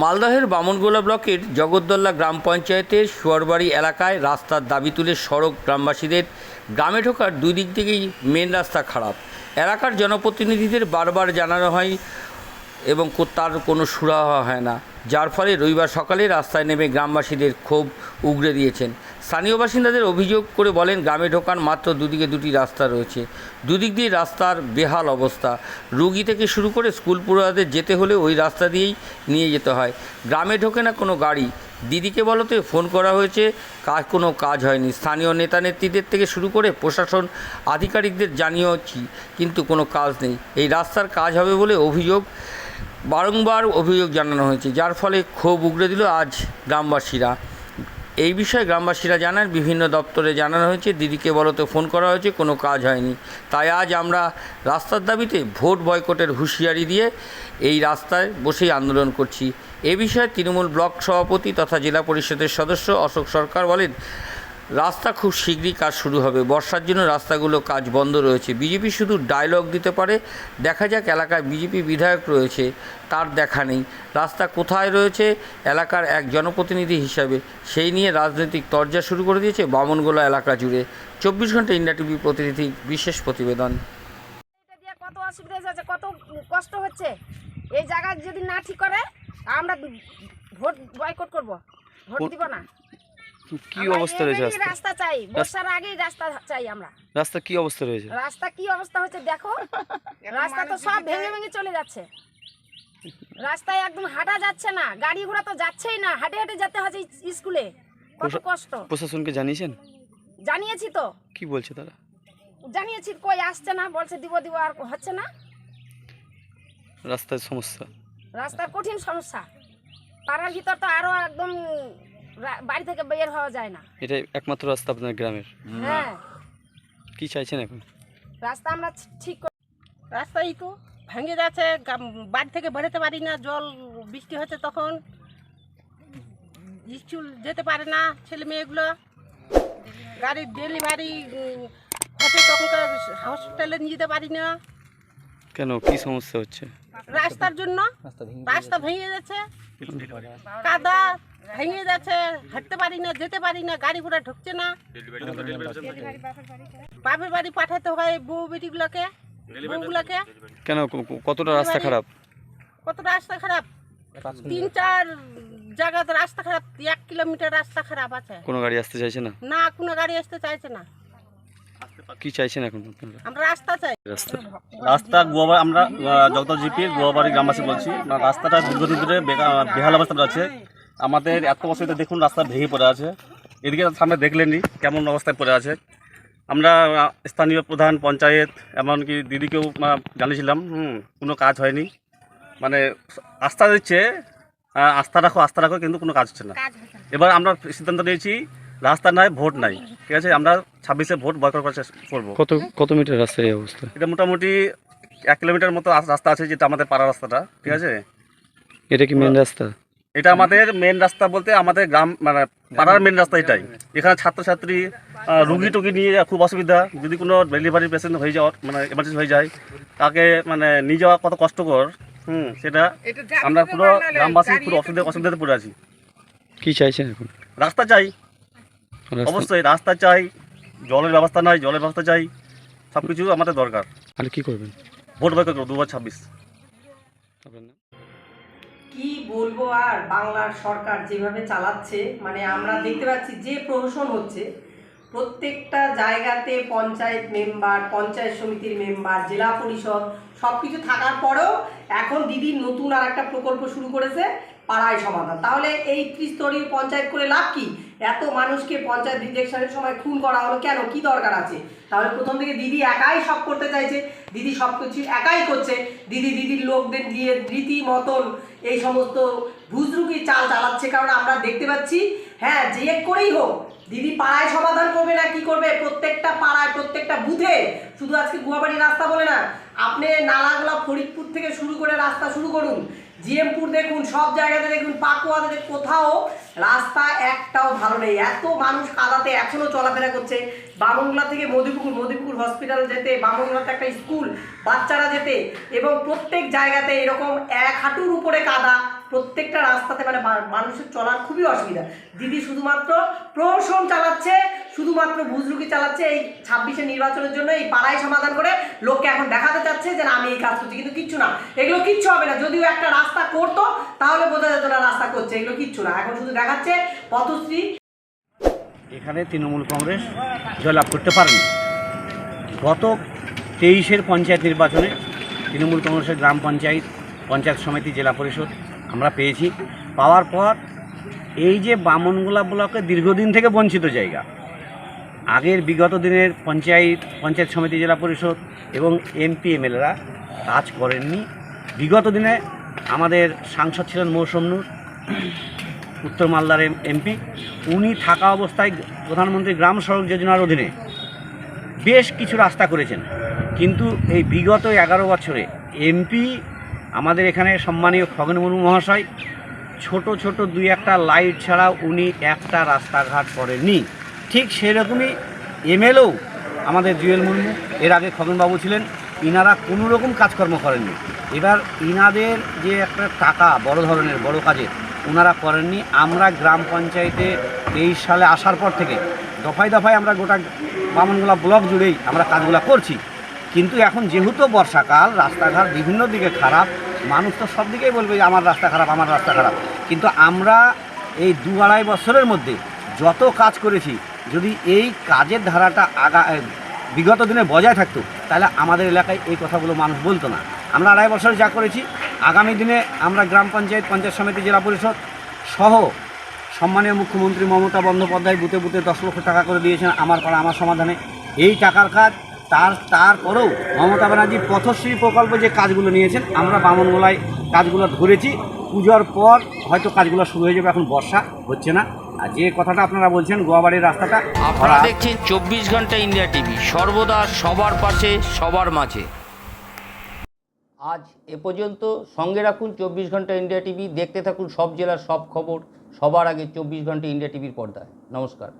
মালদহের বামনগোলা ব্লকের জগদ্দল্লা গ্রাম পঞ্চায়েতের সুয়ারবাড়ি এলাকায় রাস্তার দাবি তুলে সড়ক গ্রামবাসীদের গ্রামে ঢোকার দুই দিক থেকেই মেন রাস্তা খারাপ। এলাকার জনপ্রতিনিধিদের বারবার জানানো হয় এবং তার কোনো সুরাহা হয় না। যার ফলে রবিবার সকালে রাস্তায় নেমে গ্রামবাসীদের ক্ষোভ উগড়ে দিয়েছেন। স্থানীয় বাসিন্দাদের অভিযোগ করে বলেন, গ্রামে ঢোকার মাত্র দুদিকে দুটি রাস্তা রয়েছে। দুদিক দিয়ে রাস্তার বেহাল অবস্থা। রুগী থেকে শুরু করে স্কুল পড়ুয়াদের যেতে হলে ওই রাস্তা দিয়েই নিয়ে যেতে হয়। গ্রামে ঢোকে না কোনো গাড়ি। দিদিকে বলতে ফোন করা হয়েছে, কাজ কোনো কাজ হয়নি। স্থানীয় নেতা নেত্রীদের থেকে শুরু করে প্রশাসন আধিকারিকদের জানিয়েছি, কিন্তু কোনো কাজ নেই। এই রাস্তার কাজ হবে বলে অভিযোগ, বারংবার অভিযোগ জানানো হয়েছে, যার ফলে ক্ষোভ উগড়ে দিল আজ গ্রামবাসীরা। এই বিষয়ে গ্রামবাসীরা জানান, বিভিন্ন দপ্তরে জানানো হয়েছে, দিদিকে বলতে ফোন করা হয়েছে, কোনো কাজ হয়নি। তাই আজ আমরা রাস্তার দাবিতে ভোট বয়কটের হুঁশিয়ারি দিয়ে এই রাস্তায় বসেই আন্দোলন করছি। এ বিষয়ে তৃণমূল ব্লক সভাপতি তথা জেলা পরিষদের সদস্য অশোক সরকার বলেন রাস্তা খুব শীঘ্রই কাজ শুরু হবে। বর্ষার জন্য রাস্তাগুলো কাজ বন্ধ রয়েছে। বিজেপি শুধু ডায়লগ দিতে পারে। দেখা যাক এলাকায় বিজেপি বিধায়ক রয়েছে তার দেখা নেই। রাস্তা কোথায় রয়েছে? এলাকার এক জনপ্রতিনিধি হিসাবে সেই নিয়ে রাজনৈতিক তরজা শুরু করে দিয়েছে বামনগোলা এলাকা জুড়ে। চব্বিশ ঘণ্টা ইন্ডিয়া টিভি প্রতিনিধি বিশেষ প্রতিবেদন। কত অসুবিধা হচ্ছে কত কষ্ট হচ্ছে? এই জায়গা যদি না ঠিক করে আমরা ভোট বয়কট করব। ভোট দিব না। কি অবস্থা রয়েছে রাস্তা রাস্তা চাই বর্ষার আগেই রাস্তা চাই আমরা। রাস্তা কি অবস্থা রয়েছে? রাস্তা কি অবস্থা হচ্ছে দেখো রাস্তা তো সব ভেঙে ভেঙে চলে যাচ্ছে। রাস্তায় একদম হাঁটা যাচ্ছে না গাড়ি ঘোড়া তো যাচ্ছেই না হাঁটে হাঁটে যেতে হচ্ছে স্কুলে। কত কষ্ট। প্রশাসনকে জানিয়েছেন? জানিয়েছি তো। কি বলছে তারা? জানিয়েছি কই আসছে না বলছে দিব দিব আর হচ্ছে না। রাস্তার সমস্যা। রাস্তার কঠিন সমস্যা। পাড়ার ভিতর তো আরও একদম বাড়ি থেকে বের হওয়া যায় না। এটাই একমাত্র রাস্তা আপনার গ্রামের। হ্যাঁ। কি চাইছেন এখন? রাস্তা আমরা ঠিক করে রাস্তাই তো ভেঙে যাচ্ছে বাড়ি থেকে বেরোতে পারি না জল বৃষ্টি হচ্ছে তখন। স্কুল যেতে পারে না ছেলে মেয়েগুলো। গাড়ির ডেলিভারি হচ্ছে তখন হসপিটালে নিয়ে যেতে পারি না। কেন? কি সমস্যা হচ্ছে? রাস্তার জন্য রাস্তা ভেঙে যাচ্ছে কাদা ভেঙে যাচ্ছে হাঁটতে পারি না যেতে পারি না গাড়ি ঘোড়া ঢুকছে না। বাপের বাড়ি পাঠাতে হয় বউ বেটিগুলোকে বউগুলোকে। কেন কতটা রাস্তা খারাপ? কত রাস্তা খারাপ? তিন চার জায়গাতে রাস্তা খারাপ এক কিলোমিটার রাস্তা খারাপ আছে। কোনো গাড়ি আসতে চাইছে না? না কোনো গাড়ি আসতে চাইছে না। কি চাইছেন এখন আমরা রাস্তা চাই। রাস্তা। রাস্তা গোয়াবাড়ি আমরা জগত জিপি গোয়াবাড়ি গ্রামবাসী বলছি। না, রাস্তাটা দীর্ঘদিন ধরে বেহাল অবস্থা আছে। আমাদের এত অসুবিধা দেখুন রাস্তা ভেঙে পড়ে আছে। এদিকে সামনে দেখলেনি কেমন অবস্থায় পড়ে আছে। আমরা স্থানীয় প্রধান পঞ্চায়েত এমনকি দিদিকেও জানিয়েছিলাম হুম কোনো কাজ হয়নি। মানে আস্থা দিচ্ছে আস্থা রাখো আস্থা রাখো কিন্তু কোনো কাজ হচ্ছে না। এবার আমরা সিদ্ধান্ত নিয়েছি রাস্তা নাই ভোট নাই। ঠিক আছে আমরা ছাব্বিশে ভোট বয়কট করার চেষ্টা করব। কত কত মিটার রাস্তার এই অবস্থা? এটা মোটামুটি এক কিলোমিটার মতো রাস্তা আছে যেটা আমাদের পাড়া রাস্তাটা। ঠিক আছে? এটা কি মেন রাস্তা? এটা আমাদের মেন রাস্তা বলতে আমাদের গ্রাম মানে পাড়ার মেন রাস্তা এটাই। এখানে ছাত্রছাত্রী রুগী টুগি নিয়ে খুব অসুবিধা। যদি কোনো ডেলিভারি পেশেন্ট হয়ে যাওয়ার মানে এমার্জেন্সি হয়ে যায় তাকে মানে নিয়ে যাওয়া কত কষ্টকর হুম সেটা আমরা পুরো গ্রামবাসী পুরো অসুবিধা অসুবিধাতে পড়ে আছি। কি চাইছেন এখন? রাস্তা চাই। অবশ্যই রাস্তা চাই। জলের ব্যবস্থা নাই জলের ব্যবস্থা চাই। সব কিছু আমাদের দরকার। আর কি করবেন? ভোট করব দু হাজার ছাব্বিশ? কি বলব আর বাংলার সরকার যেভাবে চালাচ্ছে মানে আমরা দেখতে পাচ্ছি যে প্রহসন হচ্ছে প্রত্যেকটা জায়গাতে পঞ্চায়েত মেম্বার পঞ্চায়েত সমিতির মেম্বার জেলা পরিষদ সব কিছু থাকার পরেও এখন দিদি নতুন আর একটা প্রকল্প শুরু করেছে পাড়ায় সমাধান। তাহলে এই ত্রিস্তরীয় পঞ্চায়েত করে লাভ কি? এত মানুষকে পঞ্চায়েত ইলেকশনের সময় খুন করা হলো কেন? কি দরকার আছে? তাহলে প্রথম থেকে দিদি একাই সব করতে চাইছে, দিদি সব কিছু একাই করছে, দিদি দিদির লোকদের দিয়ে রীতি মতন এই সমস্ত ভুজরুকি চাল চালাচ্ছে, কারণ আমরা দেখতে পাচ্ছি হ্যাঁ যে করেই হোক, দিদি পাড়ায় সমাধান করবে না, কি করবে? প্রত্যেকটা পাড়ায়, প্রত্যেকটা বুথে, শুধু আজকে গুয়াবাড়ি রাস্তা বলে না, আপনি নালাগোলা ফরিদপুর থেকে শুরু করে রাস্তা শুরু করুন জিএমপুর দেখুন, সব জায়গাতে দেখুন, পাকুয়াতে কোথাও রাস্তা একটাও ভালো নেই। এত মানুষ কাদাতে এখনও চলাফেরা করছে। বামংলা থেকে মধুপুকুর মধুপুকুর হসপিটাল যেতে বামংলাতে একটা স্কুল বাচ্চারা যেতে, এবং প্রত্যেক জায়গাতে এরকম এক হাঁটুর উপরে কাদা। প্রত্যেকটা রাস্তাতে মানে মানুষের চলার খুবই অসুবিধা। দিদি শুধুমাত্র প্রহসন চালাচ্ছে, শুধুমাত্র বুজরুকি চালাচ্ছে এই ছাব্বিশে নির্বাচনের জন্য এই পাড়ায় সমাধান করে লোককে এখন দেখাতে চাচ্ছে যে আমি এই কাজ করছি। কিন্তু কিচ্ছু না। এগুলো কিচ্ছু হবে না। যদিও একটা রাস্তা করতো, তাহলে বোঝা যেত না রাস্তা করছে। এগুলো কিচ্ছু না। এখন শুধু দেখাচ্ছে পথশ্রী। এখানে তৃণমূল কংগ্রেস জয়লাভ করতে পারেনি। গত তেইশের পঞ্চায়েত নির্বাচনে তৃণমূল কংগ্রেসের গ্রাম পঞ্চায়েত পঞ্চায়েত সমিতি, জেলা পরিষদ আমরা পেয়েছি। পাওয়ার পর এই যে বামনগোলা ব্লকে দীর্ঘদিন থেকে বঞ্চিত জায়গা, আগের বিগত দিনের পঞ্চায়েত পঞ্চায়েত সমিতি, জেলা পরিষদ এবং এমপি, এমএলএরা কাজ করেননি। বিগত দিনে আমাদের সাংসদ ছিলেন মৌসুম নূর, উত্তর মালদার এমপি। উনি থাকা অবস্থায় প্রধানমন্ত্রী গ্রাম সড়ক যোজনার অধীনে বেশ কিছু রাস্তা করেছেন। কিন্তু এই বিগত এগারো বছরে এমপি আমাদের এখানে সম্মানীয় খগন মুর্মু মহাশয়, ছোট ছোট দুই একটা লাইট ছাড়া উনি একটা রাস্তাঘাট করেননি। ঠিক সেরকমই এমএলও আমাদের জুয়েল মুর্মু, এর আগে খগনবাবু ছিলেন, ইনারা কোনো রকম কাজকর্ম করেননি। এবার ইনাদের যে একটা টাকা, বড় ধরনের, বড় কাজের ওনারা করেননি। আমরা গ্রাম পঞ্চায়েতে তেইশ সালে আসার পর থেকে দফায় দফায় আমরা গোটা বামনগোলা ব্লক জুড়েই আমরা কাজগুলো করছি। কিন্তু এখন যেহেতু বর্ষাকাল, রাস্তাঘাট বিভিন্ন দিকে খারাপ, মানুষ তো সব দিকেই বলবে যে আমার রাস্তা খারাপ, আমার রাস্তা খারাপ। কিন্তু আমরা এই দু আড়াই বছরের মধ্যে যত কাজ করেছি, যদি এই কাজের ধারাটা আগা বিগত দিনে বজায় থাকতো, তাহলে আমাদের এলাকায় এই কথাগুলো মানুষ বলতো না। আমরা আড়াই বছর যা করেছি, আগামী দিনে আমরা গ্রাম পঞ্চায়েত পঞ্চায়েত সমিতি, জেলা পরিষদ সহ সম্মানীয় মুখ্যমন্ত্রী মমতা বন্দ্যোপাধ্যায় বুতে বুতে দশ লক্ষ টাকা করে দিয়েছেন আমার পাড়া, আমার সমাধানে। এই টাকার কাজ তার তারপরেও মমতা ব্যানার্জি পথশ্রী প্রকল্প যে কাজগুলো নিয়েছেন আমরা বামনগোলায় কাজগুলো ধরেছি। পুজোর পর হয়তো কাজগুলো শুরু হয়ে যাবে এখন বর্ষা হচ্ছে না। আর যে কথাটা আপনারা বলছেন গোয়াবাড়ির রাস্তাটা আপনারা। দেখছেন চব্বিশ ঘণ্টা ইন্ডিয়া টিভি সর্বদা সবার পাশে সবার মাঝে। আজ এ পর্যন্ত সঙ্গে রাখুন চব্বিশ ঘণ্টা ইন্ডিয়া টিভি দেখতে থাকুন সব জেলার সব খবর সবার আগে চব্বিশ ঘণ্টা ইন্ডিয়া টিভির পর্দায়। নমস্কার।